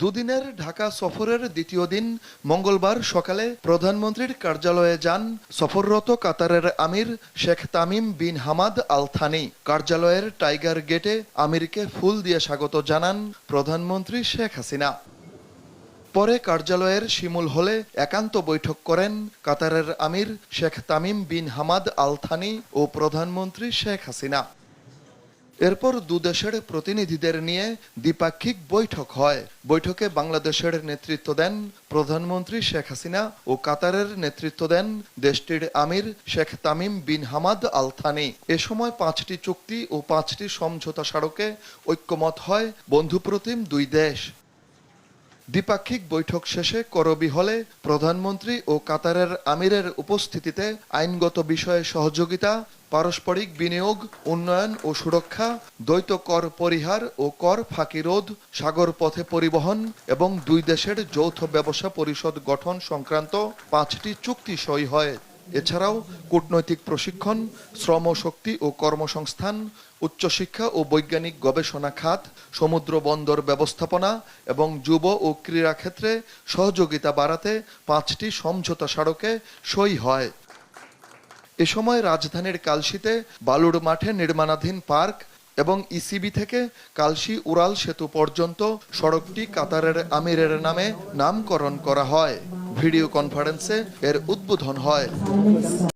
দুদিনের ঢাকা সফরের দ্বিতীয় দিন মঙ্গলবার সকালে প্রধানমন্ত্রীর কার্যালয়ে যান সফররত কাতারের আমির Sheikh Tamim bin Hamad Al Thani কার্যালয়ের টাইগার গেটে আমিরকে ফুল দিয়ে স্বাগত জানান প্রধানমন্ত্রী শেখ হাসিনা। পরে কার্যালয়ের শিমুল হলে একান্ত বৈঠক করেন কাতারের আমির Sheikh Tamim bin Hamad Al Thani ও প্রধানমন্ত্রী শেখ হাসিনা। এরপর দুদেশের প্রতিনিধিদের নিয়ে দ্বিপাক্ষিক বৈঠক হয়। বৈঠকে বাংলাদেশের নেতৃত্ব দেন প্রধানমন্ত্রী শেখ হাসিনা ও কাতারের নেতৃত্ব দেন দেশটির আমির Sheikh Tamim bin Hamad Al Thani এ সময় পাঁচটি চুক্তি ও পাঁচটি সমঝোতা স্মারকে ঐক্যমত হয় বন্ধুপ্রতিম দুই দেশ। দ্বিপাক্ষিক বৈঠক শেষে করবি হলে প্রধানমন্ত্রী ও কাতারের আমিরের উপস্থিতিতে আইনগত বিষয়ে সহযোগিতা, পারস্পরিক বিনিয়োগ, উন্নয়ন ও সুরক্ষা, দ্বৈত কর পরিহার ও কর ফাঁকি রোধ, সাগর পথে পরিবহন এবং দুই দেশের যৌথ ব্যবসা পরিষদ গঠন সংক্রান্ত পাঁচটি চুক্তি সই হয়। এছাড়াও কূটনৈতিক প্রশিক্ষণ, শ্রম শক্তি ও কর্মসংস্থান, উচ্চশিক্ষা ও বৈজ্ঞানিক গবেষণা খাত, সমুদ্র বন্দর ব্যবস্থাপনা এবং যুব ও ক্রীড়া ক্ষেত্রে সহযোগিতা বাড়াতে পাঁচটি সমঝোতা স্মারকে সই হয়। এ সময় রাজধানীর কালশিতে বালুর মাঠে নির্মাণাধীন পার্ক এবং ইসিবি থেকে কালশি উড়াল সেতু পর্যন্ত সড়কটি কাতারের আমিরের নামে নামকরণ করা হয়। ভিডিও কনফারেন্সে এর উদ্বোধন হয়।